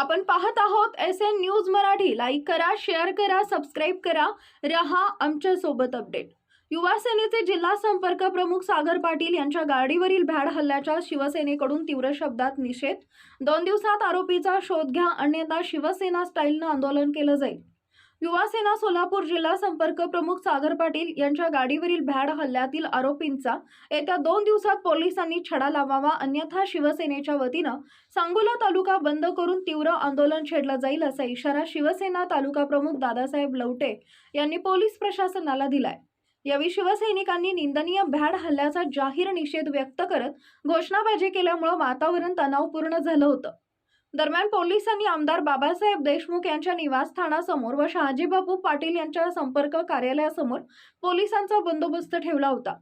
आपण पाहत आहोत S N news Marathi. Like करा शेअर करा सबस्क्राईब करा. रहा आमच्यासोबत अपडेट युवा सेनेचे जिल्हा संपर्क प्रमुख सागर पाटील यांच्या गाडीवरील भ्याड हल्ल्याच्या शिवसेनेकडून तीव्र शब्दात निषेध. दोन दिवसात आरोपीचा शोध घ्या अन्यथा शिवसेना स्टाईलनं आंदोलन केलं जाईल. युवासेना सोलापूर जिल्हा संपर्क प्रमुख सागर पाटील यांच्या गाडीवरील भ्याड हल्ल्यातील आरोपींचा येत्या दोन दिवसात पोलिसांनी छडा लावावा अन्यथा शिवसेनेच्या वतीनं सांगोला तालुका बंद करून तीव्र आंदोलन छेडलं जाईल असा इशारा शिवसेना तालुका प्रमुख दादासाहेब लवटे यांनी पोलीस प्रशासनाला दिलाय. यावेळी शिवसैनिकांनी निंदनीय भ्याड हल्ल्याचा जाहीर निषेध व्यक्त करत घोषणाबाजी केल्यामुळं वातावरण तणावपूर्ण झालं होतं. दरम्यान पोलिसांनी आमदार बाबासाहेब देशमुख यांच्या निवासस्थानासमोर व शहाजीबापू पाटील यांच्या संपर्क कार्यालयासमोर पोलिसांचा बंदोबस्त ठेवला होता.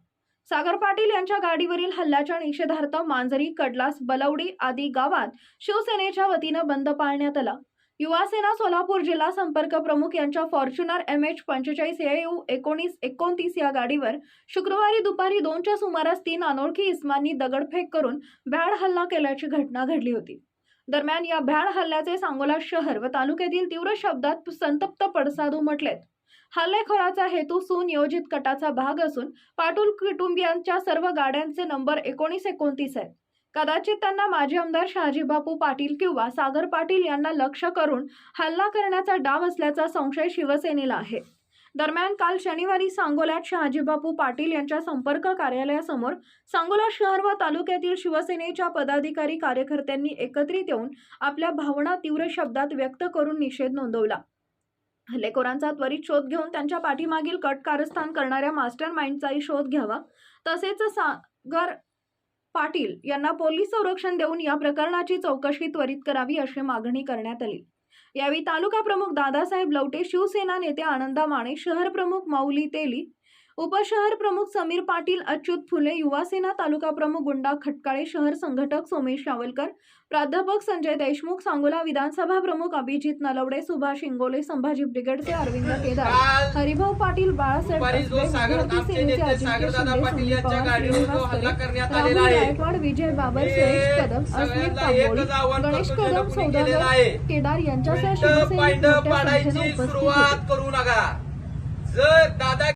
सागर पाटील यांच्या गाडीवरील हल्ल्याच्या निषेधार्थ मांजरी कडलास बलवडी आदी गावात शिवसेनेच्या वतीनं बंद पाळण्यात आला. युवा सेना सोलापूर जिल्हा संपर्क प्रमुख यांच्या फॉर्च्युनर एम एच पंचेचाळीस यू एकोणीस एकोणतीस या गाडीवर शुक्रवारी दुपारी दोनच्या सुमारास तीन अनोळखी इस्मांनी दगडफेक करून भ्याड हल्ला केल्याची घटना घडली होती. दरम्यान या भ्याड हल्ल्याचे सांगोला शहर व तालुक्यातील तीव्र शब्दात संतप्त पडसाद उमटलेत हल्लेखोराचा हेतू सुनियोजित कटाचा भाग असून पाटूल कुटुंबियांच्या सर्व गाड्यांचे नंबर एकोणीस एकोणतीस आहेत. कदाचित त्यांना माजी आमदार शहाजीबापू पाटील किंवा सागर पाटील यांना लक्ष करून हल्ला करण्याचा डाव असल्याचा संशय शिवसेनेला आहे. दरम्यान काल शनिवारी सांगोल्यात शहाजीबापू पाटील यांच्या संपर्क कार्यालयासमोर सांगोला शहर व तालुक्यातील शिवसेनेच्या पदाधिकारी कार्यकर्त्यांनी एकत्रित येऊन आपल्या भावना तीव्र शब्दात व्यक्त करून निषेध नोंदवला. हल्लेखोरांचा त्वरित शोध घेऊन त्यांच्या पाठीमागील कट कारस्थान करणाऱ्या मास्टर माइंडचाही शोध घ्यावा. तसेच सागर पाटील यांना पोलीस संरक्षण देऊन या प्रकरणाची चौकशी त्वरित करावी अशी मागणी करण्यात आली. यावेळी तालुका प्रमुख दादासाहेब लवटे शिवसेना नेते आनंदा माने शहर प्रमुख माऊली तेली उपशहर प्रमुख समीर पाटील अच्युत फुले युवासेना तालुका प्रमुख गुंडा खटकाळे शहर संघटक सोमेश यावलकर प्राध्यापक संजय देशमुख सांगोला विधानसभा प्रमुख अभिजित नलवडे सुभाष इंगोले संभाजी ब्रिगेडचे अरविंद केदार हरिभाऊ पाटील बाळासाहेब विजय बाबर सुरेश कदम तांबोळी गणेश कदम सौदागर. केदार यांच्यासह पाडायची उपस्थित होते. जर दादा